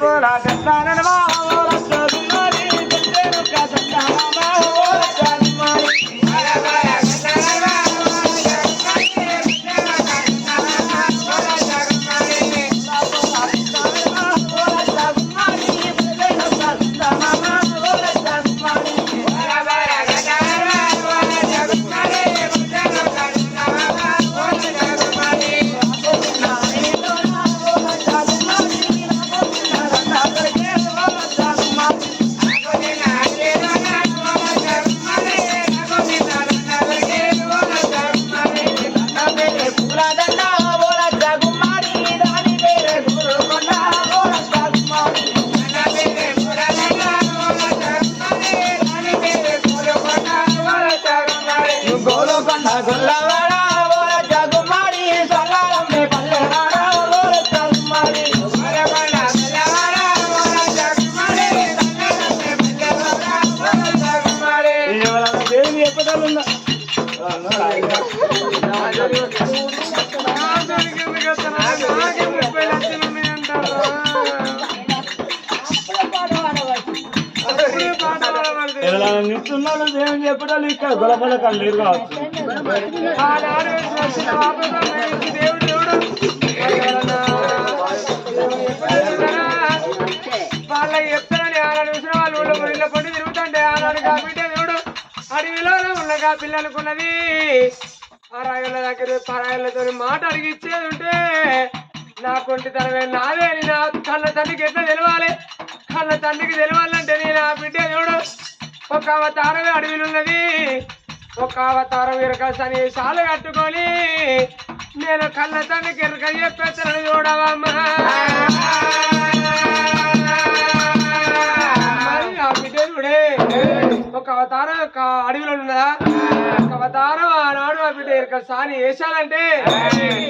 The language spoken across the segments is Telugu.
పోలా కట్టానమా ఇక్కడ గొడవల కళ్ళు లేరు కావచ్చు. వాళ్ళ చెప్తానని ఆనాడు చూసిన వాళ్ళు ఊళ్ళో ఇళ్ళ పండి తిరుగుతుంటే ఆనాడు కాబట్టి దేవుడు అడవిలో ఉన్నగా పిల్లలకున్నది పరాయిల దగ్గర పరాయిలతో మాట అడిగిచ్చేది ఉంటే నా కొంటి తనమే నాదే అని నా కళ్ళ తండ్రికి ఎట్లా తెలవాలి? కళ్ళ తండ్రికి తెలవాలంటే నేను ఆ బిడ్డ దేవుడు ఒక అవతారమే అడవిలో ఉన్నది ఒక అవతారం ఇరకసని సాలు కట్టుకొని నేను కళ్ళ తండ్రికి ఇరక చెప్పేస్తానని చూడవమ్మా ఆ చూడే ఒక అవతారం ఒక అడవిలో ఉన్నదా? ఒక అవతారం ఆనాడు ఆ బిడ్డ ఇరక సాని వేసాలంటే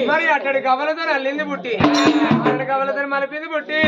మరి అట్టడి గవలతో అల్లింది పుట్టి అట్టడి గవలతో మలిపింది పుట్టి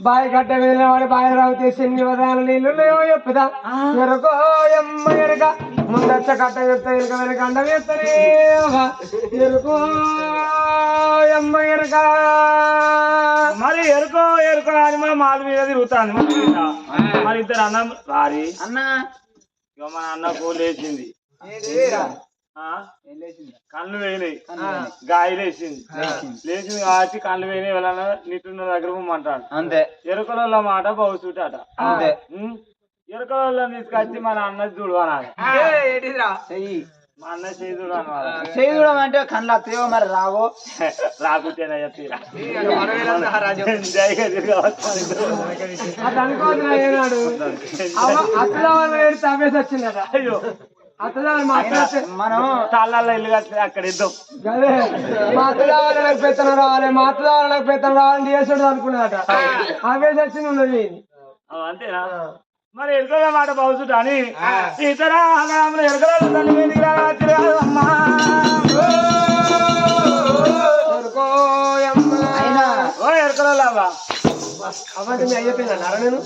బావి గడ్డ మీద వాడి బావి రావుతే ఎన్ని వదాలు నీళ్ళున్నాయో చెప్పుదా? ఎరుకో ఎమ్మ ఎరక. ముందచ్చ కట్ట చెప్తా ఎరుక వెనక అండ చెప్తానే ఎరుకో ఎమ్మ ఎరక. మరి ఎరుకో ఎరుకో అని మన మాల మీద తిరుగుతాంది. మరి మీద. మరి ఇద్దరు అన్నం. వారి అన్నా. ఇక మన అన్నకు లేచింది ఆ? కళ్ళు వేయలే గాయలు వేసింది లేచింది. కాబట్టి కళ్ళు వేయని వెళ్ళాలి? నిట్టున్న దగ్గర పోమంటాడు అంతే. ఎరుకల మాట బహుసూటాట. అంతే. ఎరుకల తీసుకొచ్చి మన అన్న చూడవనాలి చెయ్యి. మా అన్న చేయి కళ్ళు అత్తయో మరి రావో. రాకుంటేనే చెప్తీరా అనుకోవద్దు ఏనాడు? అవ్వ అసలు వాళ్ళు వచ్చిందట. అయ్యో. మనం తాళ్ళల్లో ఇల్లు కట్టి అక్కడ ఇద్దాం. అదే మా అత్తల వాళ్ళకి పెత్తనం రావాలి మా అత్తల వాళ్ళకి పెత్తనం రావాలని చేసుడు అనుకున్నదట అవే వచ్చింది ఉన్నది. అంతేనా? మరి ఎరుకల మాట బహుశుట అని ఇతర ఎరుకల అమ్మా. అవ్వంటే మీ అయ్యపోయినా నర నేను?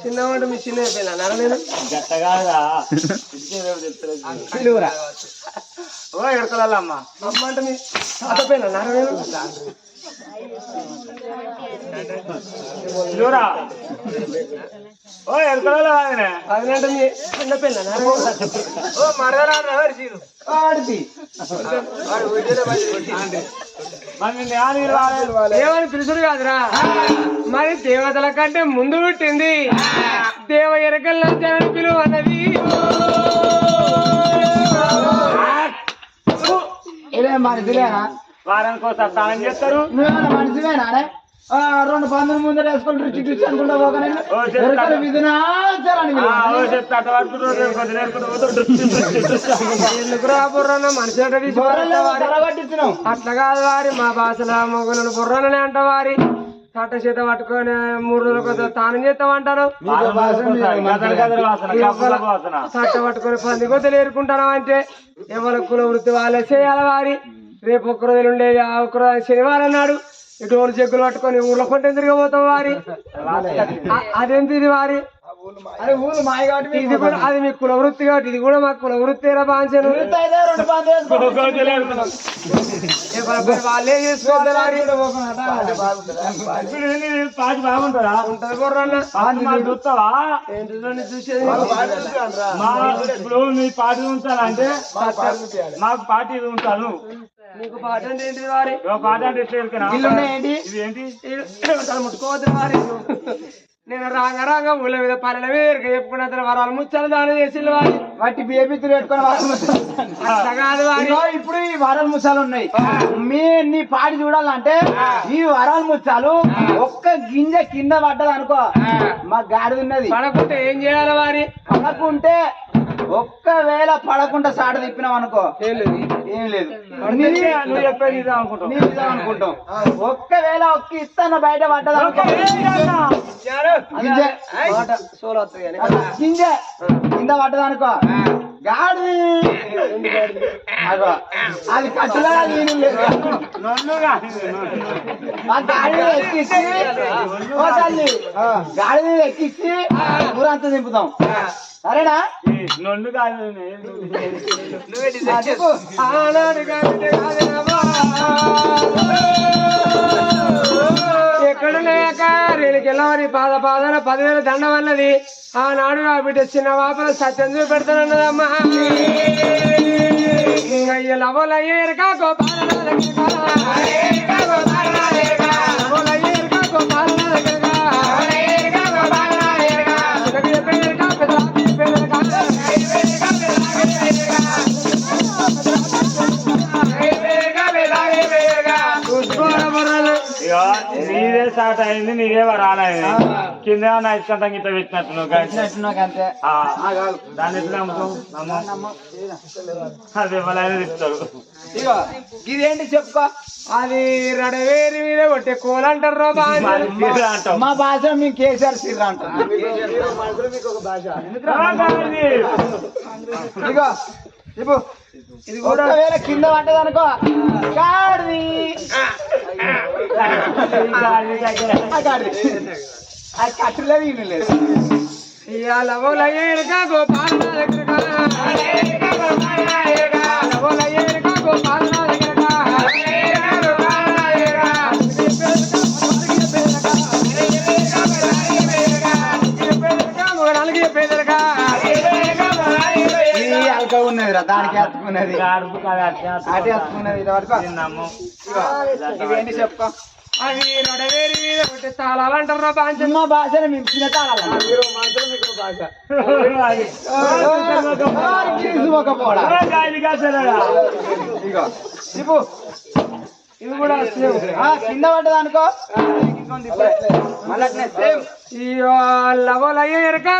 చిన్నవంటే మీ చిన్న అయిపోయినా నర నేను? ఓ ఎరుకల అమ్మ అమ్మ అంటే మీ తాతపోయినా నర నేను? చూరా ఓ అదంటే మీ చిన్న పిల్ల ఓ ఆడిపి మరి దేవని పిలుచుడు కాదురా. మరి దేవతల కంటే ముందు పుట్టింది. దేవ ఎరకల్ లంచాలని పిలువ అన్నది ఇదే మనిషివేనా వారానికి ఒకసారి స్నానం చేస్తారు. మనిషివేనా రెండు పందులు ముందర వేసుకొని రుచి రుచి అనుకుంటా పోకనే. విధునాచారాన్ని అట్లా కాదు వారి. మా భాషలో మొగులను బుర్రననే అంట వారి కట్ట చేత పట్టుకొని మూడు రోజులకు తానం చేస్తామంటారు. గదర వాసన కప్పుల వాసన కట్ట పట్టుకొని పంది కొద్దలు ఏరుకుంటాను అంటే ఎవరి కుల వృత్తి వాళ్ళే చేయాలి వారి. రేపు ఒక్క రోజులు ఉండేది ఆ ఒక్క రోజు శనివారం నాడు ఇటువంటి చెక్కులు పట్టుకొని ఊర్లో కొంటే తిరగబోతాం వారి? అ- అదేంటిది వారి? అరే ఊరు మాయ కాబట్టి ఇది కూడా అది మీ కుల వృత్తి కాబట్టి ఇది కూడా మా కుల ఏరుకున్నాం. ఎవరి వాళ్ళే చేసుకోవాలి ఇప్పుడు మా చూసేది? మా ఇప్పుడు నీ పార్టీ ఉంచాలంటే మాకు పార్టీ ఉంటాను. నీకు అంటే ఏంటిది వారి? ఇల్లు ఉన్నాయేంటి ఇది ఏంటి? ముట్టుకోవద్దు వారి. నేను రాంగ రాంగ ఊళ్ళ మీద పల్లెల ఇరుక చెప్పుకున్న వరాలు ముచ్చాలు దానం చేసి వారి. వాటి బేబీతులు పెట్టుకొని వారం ముసలు అట్లా కాదు వారి. ఇదిగో ఇప్పుడు ఈ వరాల ముచ్చాలు ఉన్నాయి. మీ నీ పాడి చూడాలంటే ఈ వరాల ముచ్చాలు ఒక్క గింజ కింద పడ్డది అనుకో మా గాడి ఉన్నది పడకుంటే ఏం చేయాలి వారి? పడకుంటే ఒక్కవేళ పడకుండా సాట తిప్పినాం అనుకో ఏం లేదు. అనుకుంటాం ఒక్కవేళ ఒక్క ఇస్తాన బయట పడ్డది అనుకో. గింజ. కింద పడ్డది అనుకో. గాడి. అది కట్టులా నేను గాడి ఎక్కించి ఓ తల్లి గాడి మీద ఎక్కించి ఊరంతా దింపుతాం. సరేనా? నన్ను కాదు చెప్పు ఆనాడు కాబట్టి కాదునమ్మా. ఎక్కడున్నాయక రేణుకెళ్ళవని పాద పాదన పదివేల దండం అన్నది ఆనాడు నా బిడ్డ చిన్న వాపల సత్యం చూపెడతానన్నదమ్మా అయ్య లవలయ్యేరుకా గోపాల చూసుకోవాలి కింద నైట్కంతా గిట్ట పెట్టినట్టు దాన్ని ఎట్లా. అది ఎవరైనా ఇగో ఇదేంటి చెప్పుకో అది రడవేరి మీద కొట్టే కోలంటారు రా బాగా మరి తీరా అంటావు. మా భాష మేము కేసీఆర్ సిర్ర అంటాం ఆ, కాదు. ఇగో ఇది ఒకవేళ కింద పడ్డది అనుకో. గాడిది. కట్టులేదు ఈయన లేదు. ఇవాళ ఓలయ్యేరుగా గోపాల దగ్గరగా ఓలయ్యేరుగా గోపాల రా దానికి హత్తుకున్నది అడుపు కాదు అట్లా అటే హత్తుకున్నది ఇది వరకు తిన్నాము. ఇవేంటి చెప్పుకో అవి నడవేరి మీద ఒకటి తాళాలు అంటారు బాంచ. చిన్న భాషను మేము చిన్న తాళాలి ఒక పోడా ఇగో చెప్పు ఇవి కూడా సేమ్ ఆ, కింద పడ్డది అనుకో. మళ్ళీ అట్నే సేమ్ ఇవాళ ఓలయ్యేరుగా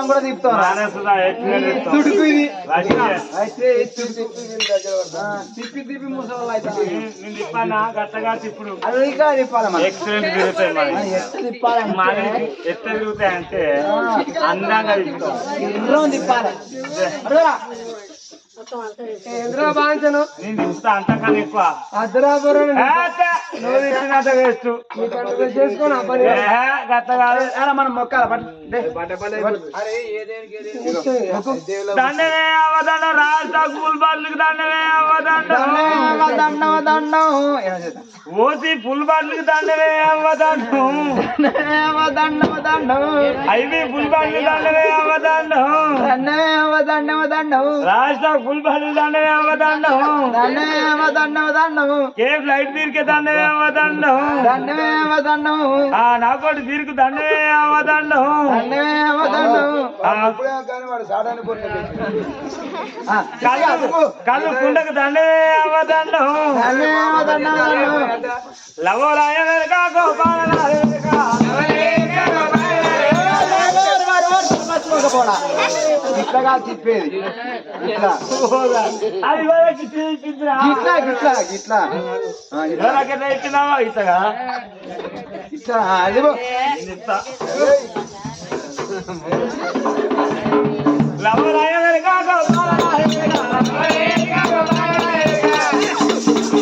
మనం కూడా తిప్పుతాం. తుడుకు ఇది. అయితే తిప్పి తిప్పి ముసలి అది తిప్పాలి తిరుగుతాయి అంటే. అందంగా తిరుగుతాం ఇంద్రం తిప్పాలి. నేను అంతకన్నా ఎక్కువ. అర్ధరాపురం నువ్వు తిప్పినంత వేస్ట్ చేసుకొని అబ్బాయి గట్ట కాదు. మనం మొక్కాల? అవదండ అవదండ దండం, దండం. ఓసి ఫుల్ బాట్లకు దండమే అవదండం దండం, దండం, దండం. ఐవి ఫుల్ బాట్లకు దండమే అవదండం దండం, దండం, దండం. రాష్ట్ర ఫుల్ బాట్లకు దండమే అవదండం దండం, దండం, దండం. ఏ ఫ్లైట్ తీరికే దండమే అవదండం దండం, దండం. ఆ నాకోటి తీరుకు దండమే అవదండం దండం, దండం. ఆ, ఆ, కళ్ళు కళ్ళు కుండకు దండమే అవదండం దండం, ఇట్లాగా తిప్పేది. ఇట్లా. ఇట్లా ఇచ్చినావా ఇతగా ఇట్లా. ఆ, అది లవోరాయ వెనక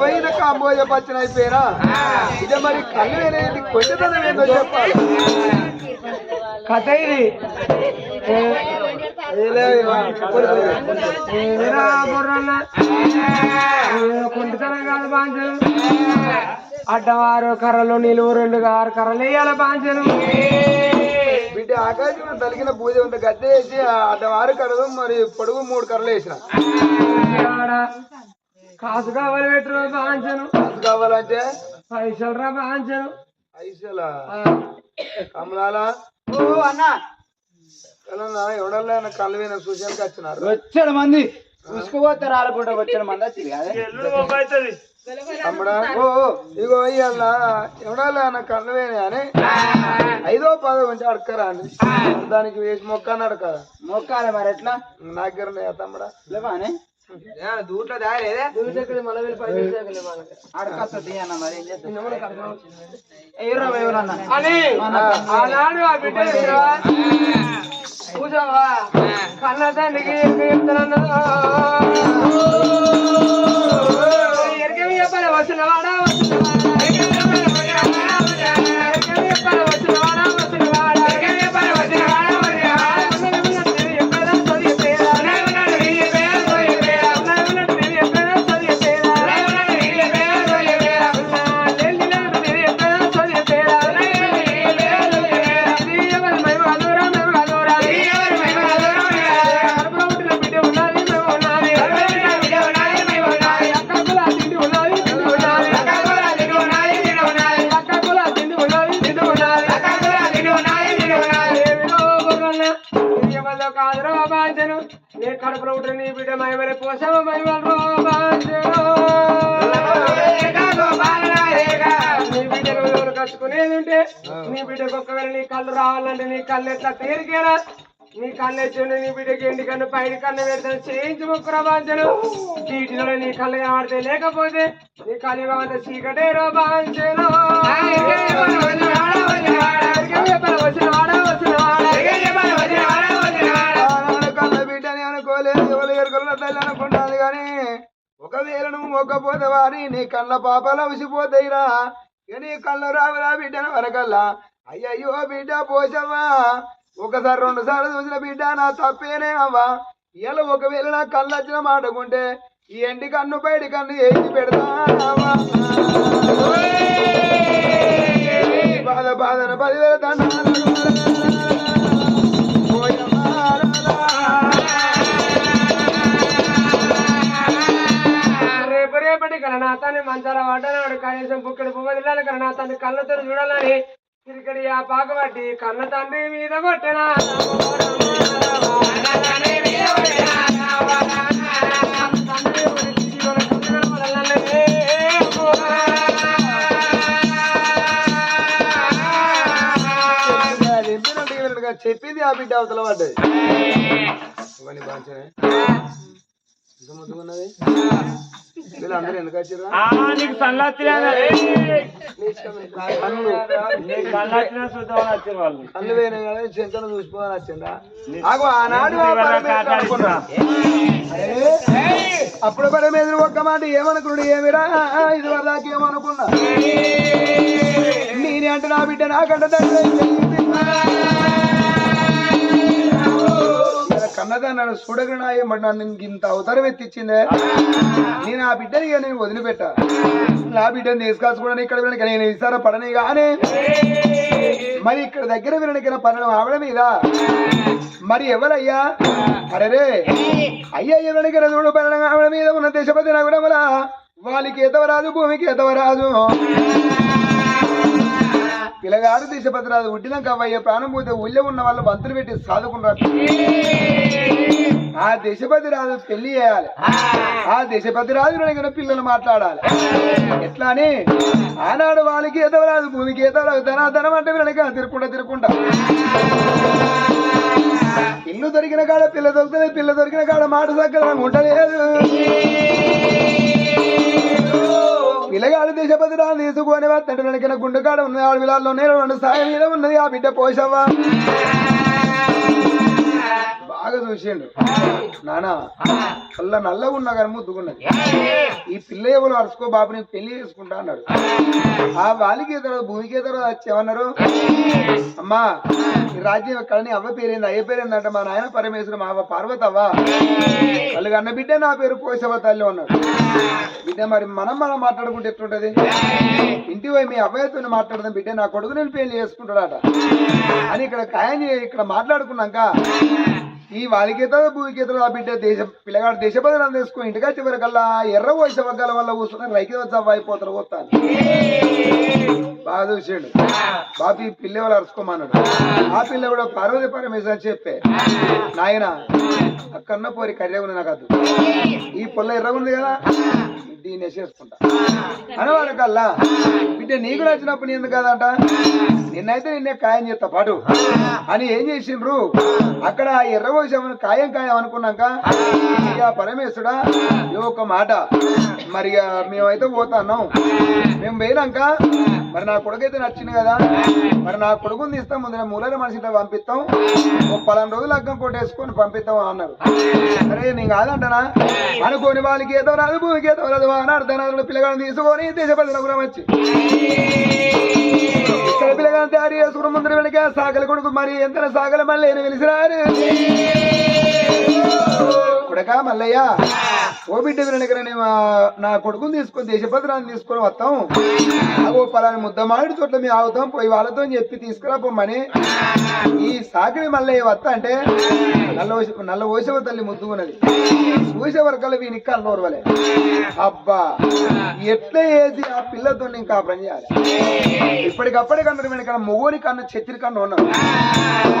పోయిన కాంబోజ పచ్చన అయిపోయినా? ఇదే మరి కళ్ళు అనేది ఏందో చెప్పాలి. కథ ఇది. కుంటితనం కాదు బాంచను అడ్డవారు కర్రలు నిలువు రెండు ఆరు కర్రలు వేయాల బాంచను బిడ్డ ఆకాశం తలిగిన పూజ ఉంది గద్దె వేసి అడ్డవారు కడదు మరి పొడుగు మూడు కర్రలు వేసిన. కాసు కావాలి పెట్టరు బాంచను కావాలంటే? పైసలు రా బాంచను ఐసల కమలాలా? ఓ అన్న. ఎవడన్నా కళ్ళు పోయిన సూచనకి వచ్చినారు వచ్చాడు మంది. చూసుకోపోతే రాలకుండా వచ్చాడు మంది వచ్చింది కదా. ఇగో ఇవాళ ఎవడాల కళ్ళు పోయినా అని? ఐదో పదో ఉంటే అడకరా అని. దానికి వేసి మొక్క అని అడక మొక్కాలి మరి ఎట్లా? నా దగ్గర తమ్ముడా? లేవా అని? దూట్లో దాగలేదే ఆనాడు ఆ బిడ్డ? చూసావా కన్న తండ్రికి ఎరకమి చెప్పాలి వచ్చినవాడా వచ్చినవాడా రావాలంటే నీ కళ్ళు ఎట్లా తేలికేనా నీ కళ్ళు ఎచ్చుండి నీ బిడ్డకి ఎండి కన్ను పైన కన్ను పెడతాను? చేయించు ముక్కు రోమాంచను చీటిలో నీ కళ్ళు కనబడితే లేకపోతే నీ కళ్ళు కావాలి చీకటే రోమాంచను వచ్చిన అనుకుంటాను గాని ఒకవేళ నువ్వు మొక్కపోతే వారి నీ కళ్ళ పాపాలు ఉసిపోతాయిరా నీ కళ్ళు రావురా బిడ్డను వరకల్లా. అయ్యయ్యో బిడ్డ పోసవ్వా ఒకసారి రెండు సార్లు చూసిన బిడ్డ నా తప్పేనే అవ్వా. ఇలా ఒకవేళ నా కళ్ళు వచ్చిన మాటకుంటే ఈ ఎండి కన్ను బయటి కన్ను ఏది పెడతావా బాధ బాధన పదివేల రేపు రేపటి కరణాతాన్ని మంచాల పడ్డనాడు కనీసం పుక్కడి పువ్వదిల్లాలి కరణాతాన్ని కళ్ళతో చూడాలని ఆ పాకబట్టి కన్న తండ్రి మీద కొట్టనా. చెప్పింది ఆ బిడ్డ అవతల పడ్డది ఇవన్నీ ముందుకున్నది వీళ్ళందరూ ఎందుకు వచ్చారు ఆ, నీకు కళ్ళు. వేరే కదా చెంతను చూసిపోదని వచ్చిందా నాకు ఆనాడు అప్పుడు పరమేశ్వరుడు అనుకున్నా. ఒక్క మాట ఏమనుకున్నాడు? ఏమిరా? ఇది వరదాకా ఏమనుకున్నా? నేనే అంటే నా బిడ్డ నాకంటే తండ్రి అయింది. ఇలా నన్ను ఇంత అవతారం ఎత్తిచ్చిందే నేను ఆ బిడ్డని ఇక నేను వదిలిపెట్టా. నా బిడ్డని తీసుకొచ్చుకోవడానికి ఇక్కడ వీళ్ళకి నేను ఇస్తారా పడని కానీ మరి ఇక్కడ దగ్గర వినడికైనా పడడం ఆవిడ మీద. మరి ఎవరయ్యా? అరే అయ్యా ఎవరికైనా చూడు పడడం ఆవిడ మీద ఉన్న దేశపతి నగరముల. వాళ్ళకి ఎదవరాదు భూమికి ఎదవరాదు పిల్లగాడు దేశపతి రాదు ఉట్టినాక అవ్వయ్య ప్రాణం పోతే ఊళ్ళో ఉన్న వాళ్ళు వంతులు పెట్టి సాధుకున్నారు ఆ దేశపతి రాజు పెళ్ళి చేయాలి. ఆ దేశపతి రాజు పిల్లలు మాట్లాడాలి. ఎట్లా అని ఆనాడు వాళ్ళకి ఏదో రాదు భూమికి ఏదో రాదు ధన ధనం అంటే వీళ్ళకి తిరుక్కుంటా తిరుక్కుంటా. ఇల్లు దొరికిన కాడ పిల్ల దొరుకుతుంది పిల్ల దొరికిన కాడ మాట సక్కగా ఉండలేదు. పిల్లగాడు దేశపతి తీసుకొని తండ్రి వెనకిన గుండెకాడ ఉన్న ఆడ విలాల్లో నేను రెండు సాయం మీద ఉన్నది. ఆ బిడ్డ పోసవ్వా బాగా చూసిండు. నానా కళ్ళ నల్లగా ఉన్నా కానీ ముద్దుకున్నది ఈ పిల్ల ఎవరు అరుచుకో బాబు నేను పెళ్ళి చేసుకుంటా అన్నాడు. ఆ వాలికి తర్వాత భూమికి తర్వాత వచ్చి అమ్మా ఈ రాజ్యం ఎక్కడ అవ్వ పేరేంది అయ్య పేరేందంట మా నాయన పరమేశ్వరం మా అవ్వ పార్వతవ్వ. వాళ్ళు అన్న బిడ్డ నా పేరు పోసవ తల్లి అన్నాడు. బిడ్డ మరి మనం మనం మాట్లాడుకుంటే ఎట్లుంటది? ఇంటి పోయి మీ అబ్బాయితో మాట్లాడదాం బిడ్డ నా కొడుకు నేను పెళ్ళి చేసుకుంటాడట. అని ఇక్కడ ఖాయం ఇక్కడ మాట్లాడుకున్నాక ఈ వాలికేత భూమికేతలు ఆ బిడ్డ దేశ పిల్లగాడు దేశ బదులు తీసుకుని ఇంటికా వచ్చే ఎర్ర వయసు వర్గాల వల్ల కూర్చున్న రైకి వచ్చి అయిపోతారు పోతాను బాగా చూసాడు. ఈ పిల్ల వాళ్ళు అరుచుకోమన్నాడు? ఆ పిల్ల కూడా పార్వతి పరమేశ్వర అని చెప్పే నాయన అక్కన్న పోరి కర్రే ఉంది నాకు ఈ పొల్ల ఎర్రగుంది కదా. దీన్ని వేసేసుకుంటా. అనవాడకల్లా బిడ్డ నీకు నచ్చినప్పుడు నీ ఎందుకు కాదంట? నిన్నైతే నిన్నే ఖాయం చేస్తా పాటు. అని ఏం చేసిండ్రు? అక్కడ ఆ ఎర్ర పోసామని ఖాయం ఖాయం అనుకున్నాక ఇక పరమేశ్వరా ఈ ఒక మాట. మరి మేమైతే పోతాన్నాం మేము పోయినాక మరి నా కొడుకైతే నచ్చింది కదా. మరి నా కొడుకుని తీస్తాం ముందు నా మనిషి పంపిస్తాం. ఒక పలాను రోజులు అగ్గం కొట్టేసుకొని పంపిస్తాం అన్నారు. సరే నేను కాదంటనా? అనుకోని వాళ్ళకి ఏదో రాదు భూమికి ఏదో రాదు అని అర్థనాలు పిల్లగాని తీసుకొని దేశ ప్రజలకు వచ్చి. ఇక్కడ పిల్లగాని తయారు చేసుకుని ముందర వెనక సాగల కొడుకు మరి ఎంత సాగల మళ్ళీ నేను పిలిచినారు కొడక మల్లయ్య. ఓ బిడ్డ వినకర నా కొడుకుని తీసుకొని దేశభద్రాన్ని తీసుకొని వస్తాం. ఓ పలాని ముద్దమాడి చోట్ల మేము ఆగుతాం పోయి వాళ్ళతో చెప్పి తీసుకురా పొమ్మని ఈ సాకిడి మళ్ళీ వస్తా అంటే నల్ల నల్ల ఓసవ తల్లి ముద్దుకున్నది చూసే వరకల్లా వీని కళ్ళు ఓర్వలే అబ్బా ఎట్లా వేసి ఆ పిల్లతో ఇంకా పని చేయాలి? ఇప్పటికప్పటికన్నా వెనక మొగోని కన్నా చెత్తిరి కన్నా ఉన్నాం.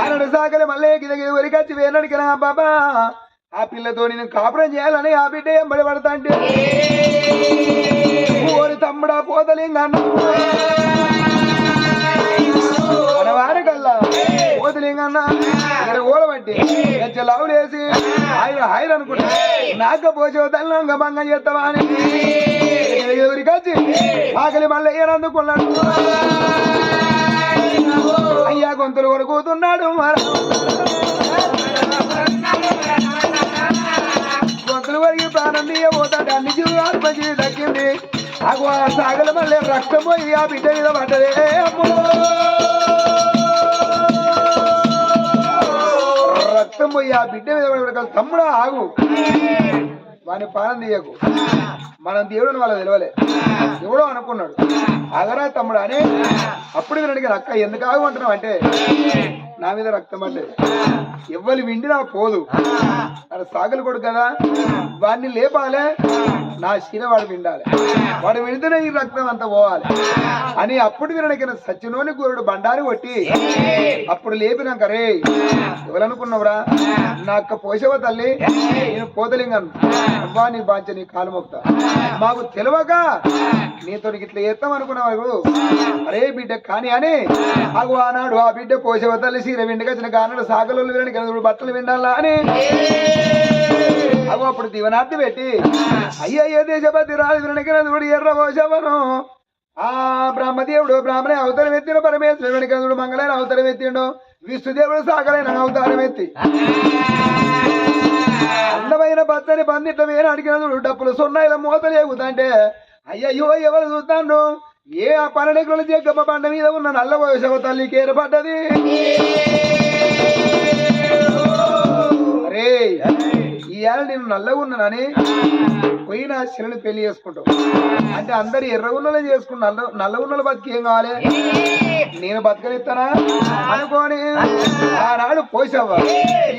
ఆయన సాకలి మళ్ళీ గిద గిద ఒరికొచ్చి బాబా ఆ పిల్లతో నేను కాపురం చేయాలని ఆ బిడ్డ ఏం బడి పడతా అంటే ఓరి తమ్ముడా పోతలింగన్న వారకల్లా పోతలింగన్న ఇక్కడ మంచి లవ్ లేసి ఆయన ఆయన అనుకుంటా. నాక పోసే తల్లంగ భంగం చేస్తావా అని. ఎవరికొచ్చి ఆకలి మళ్ళీ ఏనందుకున్నాడు. అయ్యా గొంతులు కొడుకుతున్నాడు మరి గొంతులు వరిగి ప్రాణం తీయబోతాడు అన్ని జీవులు ఆత్మజీవి దక్కింది. అగు ఆ సాగల మళ్ళీ రక్తం పోయి ఆ బిడ్డ మీద పడ్డదే. రక్తం పోయి ఆ బిడ్డ మీద పడ్డ తమ్ముడా ఆగు. వాని ప్రాణం తీయకు. మనం దేవుడిని వాళ్ళ తెలవలే. ఎవడో అనుకున్నాడు. అగరా తమ్ముడు అని? అప్పుడు నేను అడిగాను అక్క ఎందుకు ఆగమంటున్నావు అంటే నా మీద రక్తం పడ్డది. ఎవ్వరు విండినా పోదు. అది సాగలు కొడు కదా. వాడిని లేపాలే. నా శీల వాడు విండాలి. వాడు వింటేనే ఈ రక్తం అంతా పోవాలి. అని అప్పుడు వినడికిన సచ్చినోని గురుడు బండారి కొట్టి అప్పుడు లేపినాక రే ఎవరనుకున్నావురా? నా అక్క పోషవ తల్లి నేను పోతలింగను అబ్బా నీ బాధ్య నీ కాలు మొక్తా మాకు తెలియక నీతో ఇట్లా చేస్తాం అనుకున్నావు అరే బిడ్డ కాని అని అగు ఆనాడు ఆ బిడ్డ పోసేవా తల్లి సీర విండగా చిన్న కానాడు సాగలు వినడానికి బట్టలు విండాలా? అని అగో అప్పుడు దీవనార్థి పెట్టి అయ్యో దేశపతి రాజు వినకినదుడు ఎర్ర కోశవను ఆ బ్రహ్మదేవుడు బ్రాహ్మణ అవతారం ఎత్తిన పరమేశ్వరుడు వెనకదుడు మంగళైన అవతారం ఎత్తిండు విష్ణుదేవుడు సాగలైన అవతారం ఎత్తి అందమైన బత్తని బందిట్ల మీద అడిగినదుడు డప్పులు సున్నాయిల మూతలు ఎగుతాంటే అయ్యయ్యో ఎవరు చూస్తాను ఏ ఆ పన్నెండు జగ్గమ్మ బండ మీద ఉన్న నల్ల వయసవ తల్లికి ఏర్పడ్డది? అరే ఇవాళ నేను నల్లగా ఉన్నానని పోయిన శిలని పెళ్ళి చేసుకుంటావు. అంటే అందరు ఎర్ర చేసుకున్న చేసుకుని నల్ల నల్ల బతికి ఏం కావాలి? నేను బతకనిస్తానా? అనుకోని ఆనాడు పోసావా?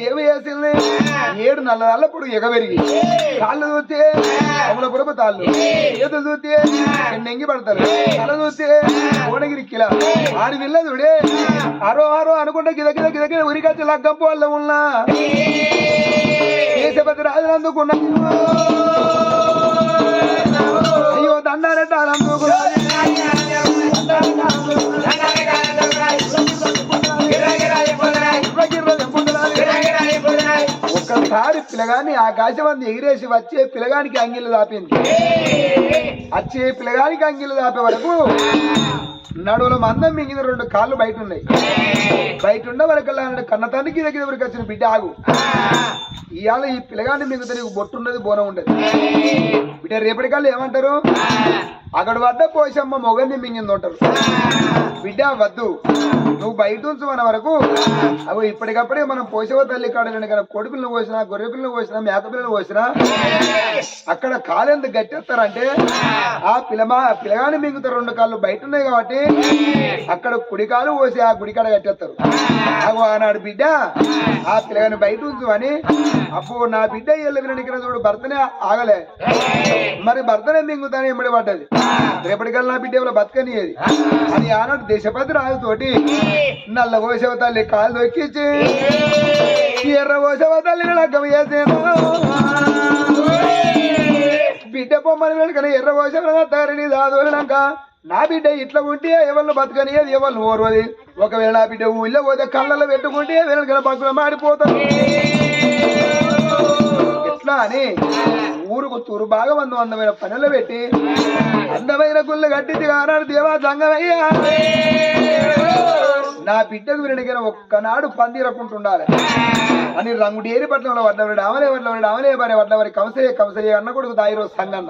ఏమి చేసింది? ఏడు నల్ల నల్లప్పుడు ఎగబెరిగి కాళ్ళు చూస్తే అమల పొరపు తాళ్ళు ఏదో చూస్తే నెంగి పడతారు తల చూస్తే కోడగిరి కిలా ఆడి వెళ్ళదుడే ఆరో ఆరో అనుకుంటే గిద గిద గిద గిద ఉరికచ్చి లగ్గం పోళ్ళ ఉన్నా. దేశపతి రాజులు అందుకున్నాడు అయ్యో దండారెట్టాలు అందుకున్నాడు ఒక్కసారి పిల్లగాని ఆకాశం ఎగిరేసి వచ్చే పిల్లగానికి అంగిలు దాపింది. వచ్చే పిల్లగానికి అంగిలు దాపే వరకు నడువుల మందం మింగిన రెండు కాళ్ళు బయట ఉన్నాయి. బయట ఉన్న వరకు కన్న తండ్రికి దగ్గర వరకు వచ్చిన బిడ్డ ఆగు. ఇవాళ ఈ పిల్లగాన్ని మింగితే నీకు బొట్టు ఉన్నది బోనం ఉండదు. బిడ్డ రేపటి కళ్ళు ఏమంటారు అక్కడ వద్ద పోసమ్మ మొగన్ని మింగింది ఉంటారు బిడ్డ వద్దు. నువ్వు బయట ఉంచమన్న వరకు అవి ఇప్పటికప్పుడే మనం పోసేవ తల్లి కాడ కదా కోడి పిల్లలు పోసినా గొర్రె పిల్లలు పోసినా మేక పిల్లలు పోసినా అక్కడ కాలు ఎంత ఆ పిలమా పిలగాని మింగుతారు రెండు కాళ్ళు బయట ఉన్నాయి కాబట్టి అక్కడ కుడికాలు పోసి ఆ గుడి కాడ కట్టేస్తారు. అగో ఆనాడు బిడ్డ ఆ పిల్లగాని బయట ఉంచు అని అప్పుడు నా బిడ్డ ఎల్ల వినడికిన చూడు భర్తనే ఆగలే. మరి భర్తనే మింగుతానే ఇమ్మడి పడ్డది. రేపటికల్లా నా బిడ్డ ఎవరు బతకనియేది అని ఆనాడు దేశపతి రాజుతోటి నల్ల కోసవ తల్లి కాలు దొక్కించి ఎర్ర కోసవ తల్లిని లగ్గం చేసేను బిడ్డ బొమ్మని వెనుకనే ఎర్ర కోసవ తగరిని దాదోలినాక నా బిడ్డ ఇట్లా ఉంటే ఎవరిని బతకనియది ఎవరిని ఓర్వది? ఒకవేళ నా బిడ్డ ఊళ్ళో పోతే కళ్ళలో పెట్టుకుంటే వెనక పక్కన మాడిపోతారు. ఎట్లా అని ఊరుకు తూరు బాగా మంది అందమైన పనులు పెట్టి అందమైన గుళ్ళు కట్టించి కానాడు దేవా సంగమయ్యా. నా బిడ్డకు వినడిగిన ఒక్కనాడు పందిరకుంటుండాలి. అని రంగుడేరి పట్నంలో పడ్డవాడు అవలే పడ్డవాడు అవలే భార్య పడ్డవారి కంసరే కంసయ్య అన్న కొడుకు దాయిరో సంగన్న.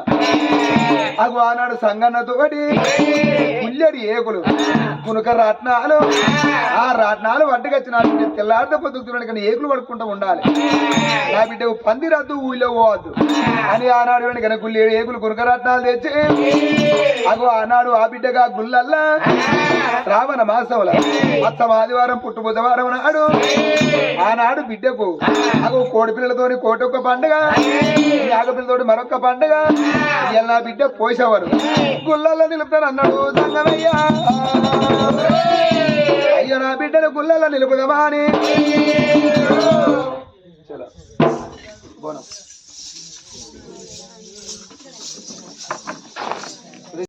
అగు ఆనాడు సంగన్నతో తోటి ఏకులు. కునుక రాట్నాలు. ఆ రాట్నాలు వడ్డకొచ్చిన వచ్చిన తెల్లారితో పొద్దుతున్నాడు కానీ ఏకులు పడుకుంటూ ఉండాలి. నా బిడ్డ పంది రద్దు ఊళ్ళో పోవద్దు. అని ఆనాడు వెనక గుల్లి ఏకులు కునుక రాట్నాలు తెచ్చి అగో ఆనాడు ఆ బిడ్డగా గుల్లల్లా రావణ మాసంలో మొత్తం ఆదివారం పుట్టు బుధవారం నాడు ఆనాడు బిడ్డకు అగో కోడి పిల్లలతోని కోటొక్క పండుగ యాగపిల్లతోటి మరొక పండుగ ఎలా బిడ్డ పోసేవారు గుళ్ళల్లో నిలుపుతాను అన్నాడు సంగమయ్యా. అయ్యో నా బిడ్డలు గుళ్ళలో నిలుపుదామా అని. చలో. బోనం.